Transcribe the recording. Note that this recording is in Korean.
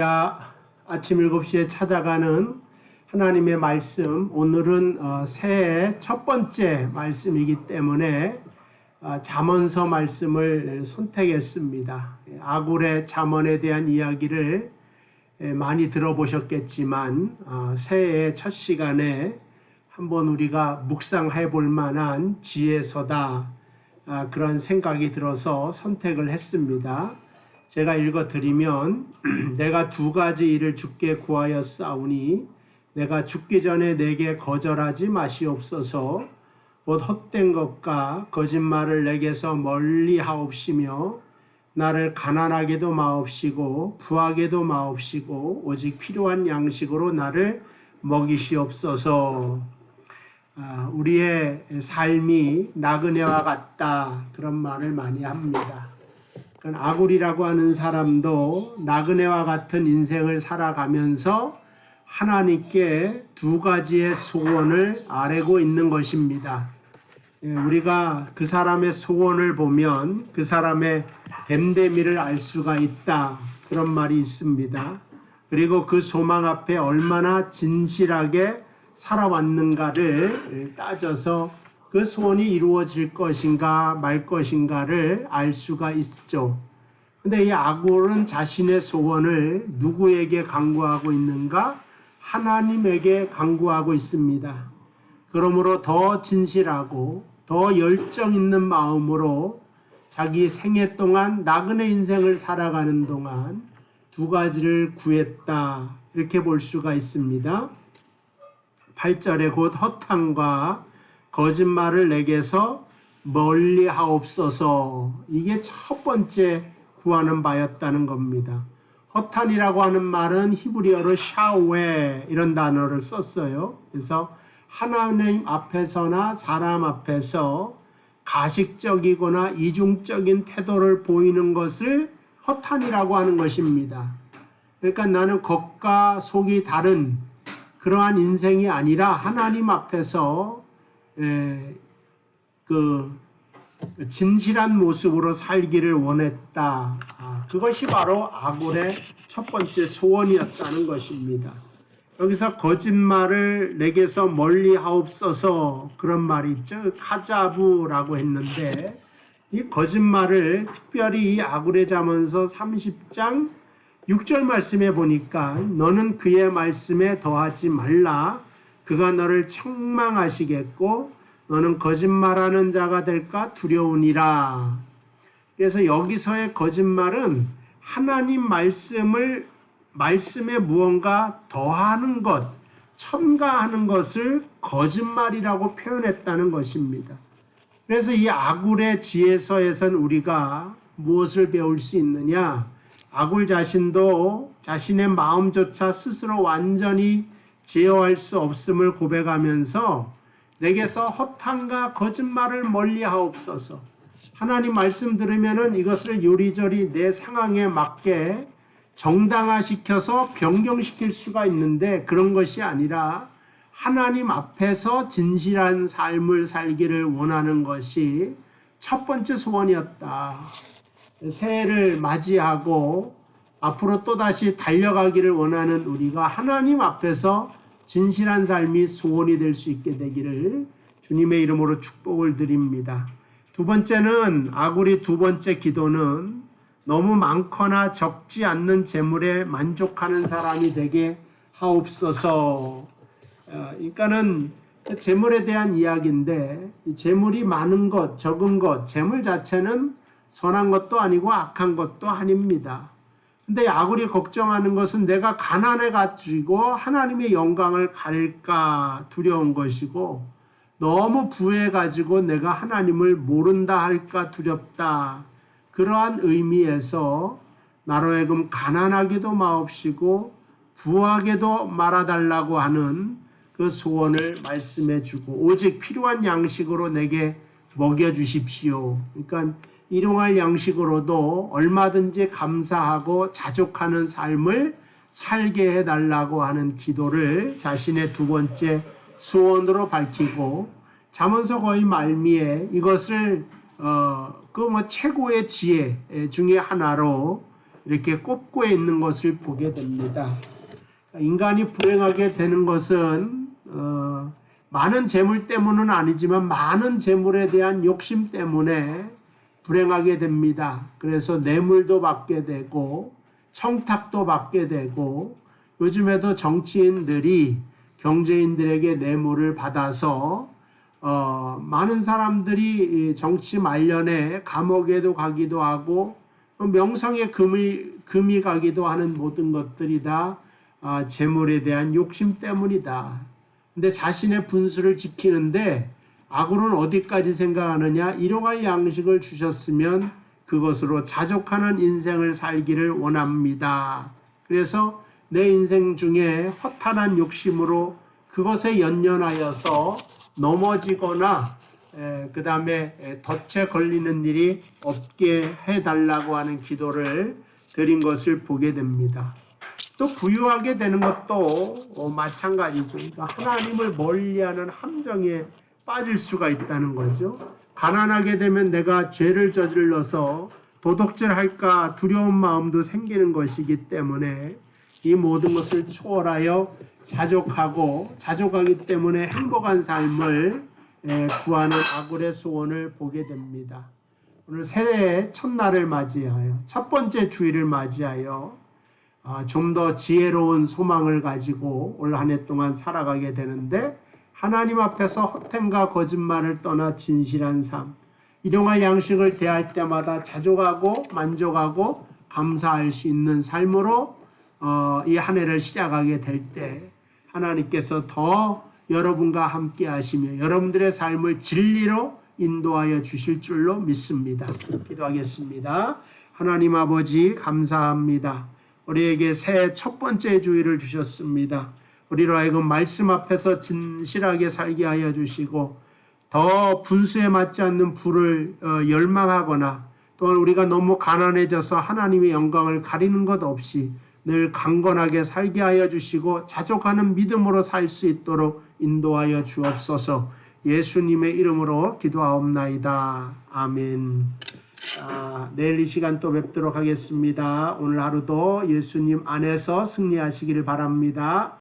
자, 아침 7시에 찾아가는 하나님의 말씀, 오늘은 어, 새해 첫 번째 말씀이기 때문에 어, 잠언서 말씀을 선택했습니다. 아굴의 잠언에 대한 이야기를 에, 많이 들어보셨겠지만 어, 새해 첫 시간에 한번 우리가 묵상해 볼 만한 지혜서다 아, 그런 생각이 들어서 선택을 했습니다. 제가 읽어 드리면 내가 두 가지 일을 주께 구하여 싸우니 내가 죽기 전에 내게 거절하지 마시옵소서. 곧 헛된 것과 거짓말을 내게서 멀리 하옵시며 나를 가난하게도 마옵시고 부하게도 마옵시고 오직 필요한 양식으로 나를 먹이시옵소서. 아, 우리의 삶이 나그네와 같다. 그런 말을 많이 합니다. 아굴이라고 하는 사람도 나그네와 같은 인생을 살아가면서 하나님께 두 가지의 소원을 아뢰고 있는 것입니다. 예, 우리가 그 사람의 소원을 보면 그 사람의 됨됨이를 알 수가 있다. 그런 말이 있습니다. 그리고 그 소망 앞에 얼마나 진실하게 살아왔는가를 따져서 그 소원이 이루어질 것인가 말 것인가를 알 수가 있죠. 근데 이 아굴은 자신의 소원을 누구에게 강구하고 있는가? 하나님에게 강구하고 있습니다. 그러므로 더 진실하고 더 열정 있는 마음으로 자기 생애 동안 나그네 인생을 살아가는 동안 두 가지를 구했다. 이렇게 볼 수가 있습니다. 8절에 곧 허탕과 거짓말을 내게서 멀리 하옵소서. 이게 첫 번째 구하는 바였다는 겁니다. 허탄이라고 하는 말은 히브리어로 샤웨 이런 단어를 썼어요. 그래서 하나님 앞에서나 사람 앞에서 가식적이거나 이중적인 태도를 보이는 것을 허탄이라고 하는 것입니다. 그러니까 나는 겉과 속이 다른 그러한 인생이 아니라 하나님 앞에서 에, 그 진실한 모습으로 살기를 원했다. 아, 그것이 바로 아굴의 첫 번째 소원이었다는 것입니다. 여기서 거짓말을 내게서 멀리 하옵소서 그런 말이 있죠. 카자부라고 했는데 이 거짓말을 특별히 이 아굴의 자문서 30장 6절 말씀에 보니까 너는 그의 말씀에 더하지 말라. 그가 너를 책망하시겠고 너는 거짓말하는 자가 될까 두려우니라. 그래서 여기서의 거짓말은 하나님 말씀을 말씀에 무언가 더하는 것, 첨가하는 것을 거짓말이라고 표현했다는 것입니다. 그래서 이 아굴의 지혜서에선 우리가 무엇을 배울 수 있느냐? 아굴 자신도 자신의 마음조차 스스로 완전히 제어할 수 없음을 고백하면서 내게서 허탄과 거짓말을 멀리 하옵소서. 하나님 말씀 들으면은 이것을 요리조리 내 상황에 맞게 정당화시켜서 변경시킬 수가 있는데 그런 것이 아니라 하나님 앞에서 진실한 삶을 살기를 원하는 것이 첫 번째 소원이었다. 새해를 맞이하고 앞으로 또다시 달려가기를 원하는 우리가 하나님 앞에서 진실한 삶이 소원이 될 수 있게 되기를 주님의 이름으로 축복을 드립니다. 두 번째는 아구리 두 번째 기도는 너무 많거나 적지 않는 재물에 만족하는 사람이 되게 하옵소서. 어, 그러니까는 재물에 대한 이야기인데 재물이 많은 것, 적은 것, 재물 자체는 선한 것도 아니고 악한 것도 아닙니다. 근데 아굴이 걱정하는 것은 내가 가난해 가지고 하나님의 영광을 가릴까 두려운 것이고 너무 부해 가지고 내가 하나님을 모른다 할까 두렵다. 그러한 의미에서 나로 하여금 가난하게도 마옵시고 부하게도 말아달라고 하는 그 소원을 말씀해 주고 오직 필요한 양식으로 내게 먹여 주십시오. 그러니까 일용할 양식으로도 얼마든지 감사하고 자족하는 삶을 살게 해달라고 하는 기도를 자신의 두 번째 소원으로 밝히고 잠언서 거의 말미에 이것을 어, 그 뭐 최고의 지혜 중의 하나로 이렇게 꼽고 있는 것을 보게 됩니다. 인간이 불행하게 되는 것은 어, 많은 재물 때문은 아니지만 많은 재물에 대한 욕심 때문에 불행하게 됩니다. 그래서 뇌물도 받게 되고 청탁도 받게 되고 요즘에도 정치인들이 경제인들에게 뇌물을 받아서 어, 많은 사람들이 이 정치 말년에 감옥에도 가기도 하고 명성에 금이 금이 가기도 하는 모든 것들이 다 아, 재물에 대한 욕심 때문이다. 근데 자신의 분수를 지키는데 악으로는 어디까지 생각하느냐? 일용할 양식을 주셨으면 그것으로 자족하는 인생을 살기를 원합니다. 그래서 내 인생 중에 허탄한 욕심으로 그것에 연연하여서 넘어지거나 그 다음에 덫에 걸리는 일이 없게 해달라고 하는 기도를 드린 것을 보게 됩니다. 또 부유하게 되는 것도 어, 마찬가지죠. 그러니까 하나님을 멀리하는 함정에 빠질 수가 있다는 거죠. 가난하게 되면 내가 죄를 저질러서 도덕질 할까 두려운 마음도 생기는 것이기 때문에 이 모든 것을 초월하여 자족하고 자족하기 때문에 행복한 삶을 에, 구하는 아굴의 소원을 보게 됩니다. 오늘 새해 첫날을 맞이하여 첫 번째 주일을 맞이하여 아, 좀더 지혜로운 소망을 가지고 올 한 해 동안 살아가게 되는데 하나님 앞에서 허템과 거짓말을 떠나 진실한 삶, 일용할 양식을 대할 때마다 자족하고 만족하고 감사할 수 있는 삶으로 어, 이한 해를 시작하게 될 때 하나님께서 더 여러분과 함께 하시며 여러분들의 삶을 진리로 인도하여 주실 줄로 믿습니다. 기도하겠습니다. 하나님 아버지 감사합니다. 우리에게 새해 첫 번째 주일을 주셨습니다. 우리로 하여금 말씀 앞에서 진실하게 살게 하여 주시고 더 분수에 맞지 않는 불을 어, 열망하거나 또한 우리가 너무 가난해져서 하나님의 영광을 가리는 것 없이 늘 강건하게 살게 하여 주시고 자족하는 믿음으로 살 수 있도록 인도하여 주옵소서 예수님의 이름으로 기도하옵나이다. 아멘. 아, 내일 이 시간 또 뵙도록 하겠습니다. 오늘 하루도 예수님 안에서 승리하시기를 바랍니다.